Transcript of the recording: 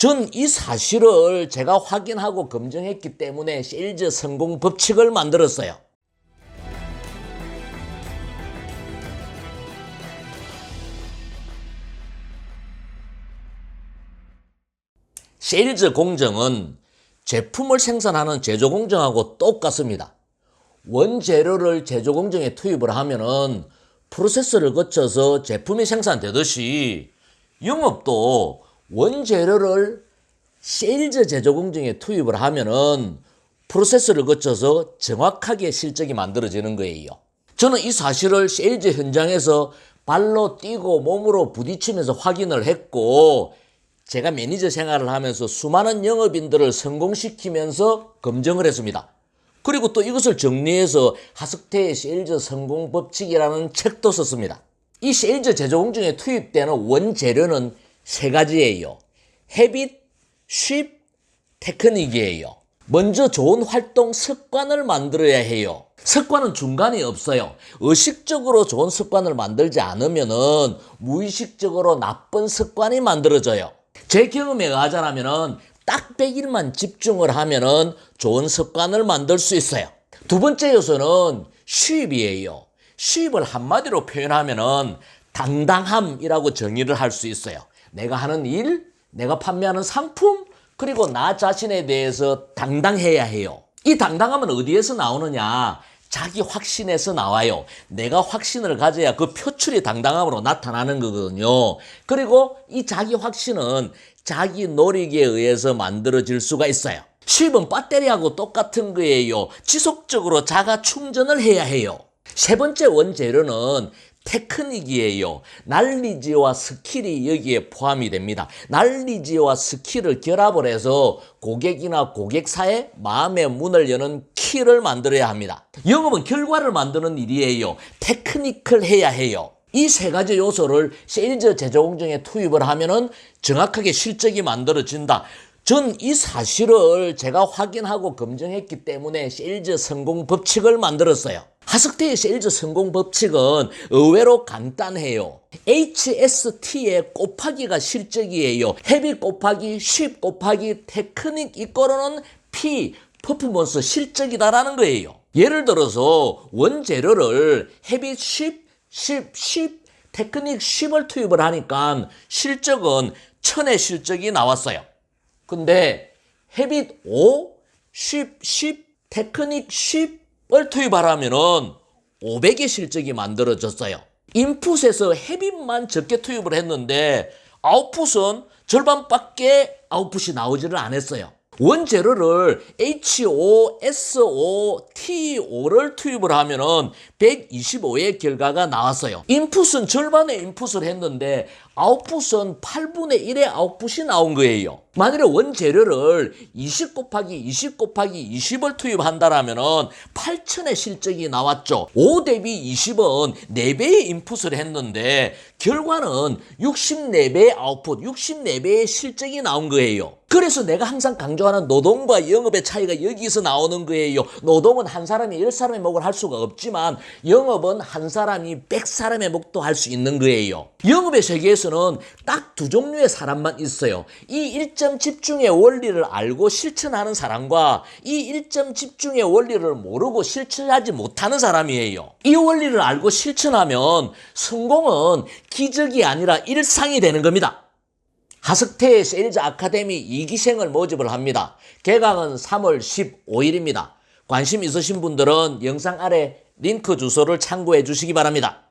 전 이 사실을 제가 확인하고 검증했기 때문에 세일즈 성공 법칙을 만들었어요. 세일즈 공정은 제품을 생산하는 제조 공정하고 똑같습니다. 원재료를 제조 공정에 투입을 하면은 프로세스를 거쳐서 제품이 생산되듯이 영업도 원재료를 세일즈 제조 공정에 투입을 하면은 프로세스를 거쳐서 정확하게 실적이 만들어지는 거예요. 저는 이 사실을 세일즈 현장에서 발로 뛰고 몸으로 부딪히면서 확인을 했고 제가 매니저 생활을 하면서 수많은 영업인들을 성공시키면서 검증을 했습니다. 그리고 또 이것을 정리해서 하석태의 세일즈 성공 법칙이라는 책도 썼습니다. 이 세일즈 제조 공정에 투입되는 원재료는 세 가지예요. 헤빗, 쉽, 테크닉이에요. 먼저 좋은 활동 습관을 만들어야 해요. 습관은 중간이 없어요. 의식적으로 좋은 습관을 만들지 않으면은 무의식적으로 나쁜 습관이 만들어져요. 제 경험에 의하자면은 딱 100일만 집중을 하면은 좋은 습관을 만들 수 있어요. 두 번째 요소는 쉬입이에요. 쉬입을 한마디로 표현하면은 당당함이라고 정의를 할 수 있어요. 내가 하는 일, 내가 판매하는 상품, 그리고 나 자신에 대해서 당당해야 해요. 이 당당함은 어디에서 나오느냐? 자기 확신에서 나와요. 내가 확신을 가져야 그 표출이 당당함으로 나타나는 거거든요. 그리고 이 자기 확신은 자기 노력에 의해서 만들어질 수가 있어요. 수입은 배터리하고 똑같은 거예요. 지속적으로 자가 충전을 해야 해요. 세 번째 원재료는 테크닉이에요. 난리지와 스킬이 여기에 포함이 됩니다. 난리지와 스킬을 결합을 해서 고객이나 고객사의 마음의 문을 여는 키를 만들어야 합니다. 영업은 결과를 만드는 일이에요. 테크닉을 해야 해요. 이 세 가지 요소를 세일즈 제조 공정에 투입을 하면은 정확하게 실적이 만들어진다. 전 이 사실을 제가 확인하고 검증했기 때문에 세일즈 성공 법칙을 만들었어요. 하석태의 세일즈 성공 법칙은 의외로 간단해요. HST의 곱하기가 실적이에요. 헤비 곱하기 10 곱하기 테크닉 이거로는 P, 퍼포먼스 실적이다라는 거예요. 예를 들어서 원재료를 헤비 10, 10, 10, 테크닉 10을 투입을 하니까 실적은 천의 실적이 나왔어요. 근데 헤빗 5, 10, 10, 테크닉 10을 투입하라면은 500의 실적이 만들어졌어요. 인풋에서 헤빗만 적게 투입을 했는데 아웃풋은 절반밖에 아웃풋이 나오지를 않았어요. 원재료를 HO, SO, TO를 투입을 하면은 125의 결과가 나왔어요. 인풋은 절반의 인풋을 했는데 아웃풋은 8분의 1의 아웃풋이 나온 거예요. 만일에 원재료를 20 곱하기 20 곱하기 20을 투입한다라면은 8천의 실적이 나왔죠. 5 대비 20은 4배의 인풋을 했는데 결과는 64배의 아웃풋, 64배의 실적이 나온 거예요. 그래서 내가 항상 강조하는 노동과 영업의 차이가 여기서 나오는 거예요. 노동은 한 사람이 10사람의 목을 할 수가 없지만 영업은 한 사람이 100사람의 목도 할 수 있는 거예요. 영업의 세계에서는 딱 두 종류의 사람만 있어요. 이 일점 집중의 원리를 알고 실천하는 사람과 이 일점 집중의 원리를 모르고 실천하지 못하는 사람이에요. 이 원리를 알고 실천하면 성공은 기적이 아니라 일상이 되는 겁니다. 하석태의 세일즈 아카데미 2기생을 모집을 합니다. 개강은 3월 15일입니다. 관심 있으신 분들은 영상 아래 링크 주소를 참고해 주시기 바랍니다.